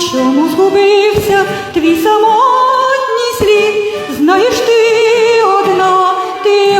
чому згубився твій самотній слід? Знаєш ти одна, ти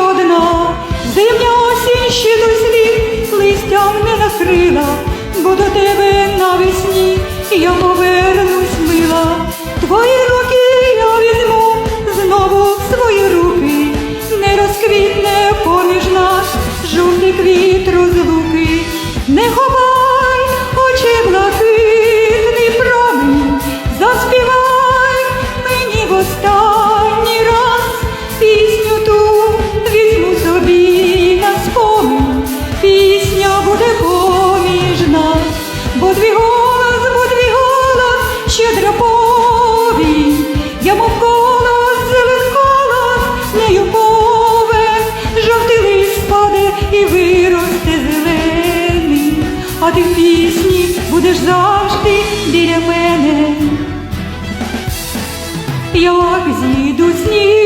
співати пісні, будеш завжди біля мене, як зійдуть сніг.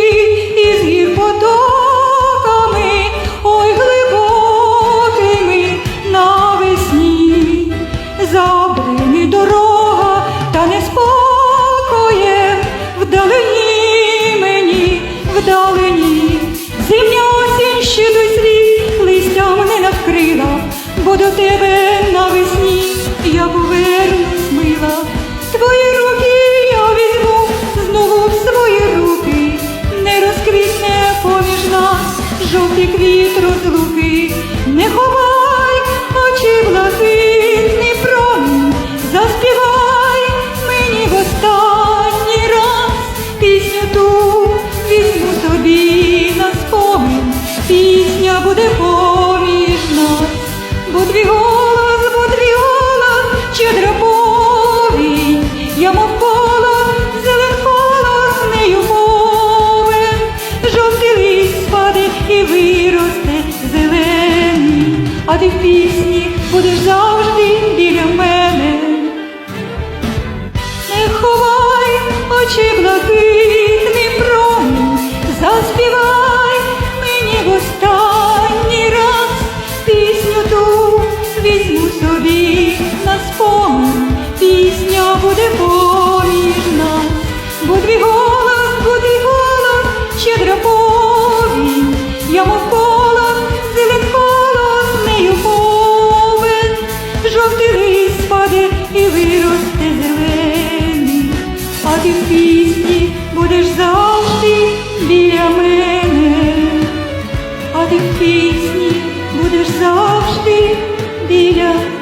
квіт розлуки, не ховай очі блаки. of me, dear.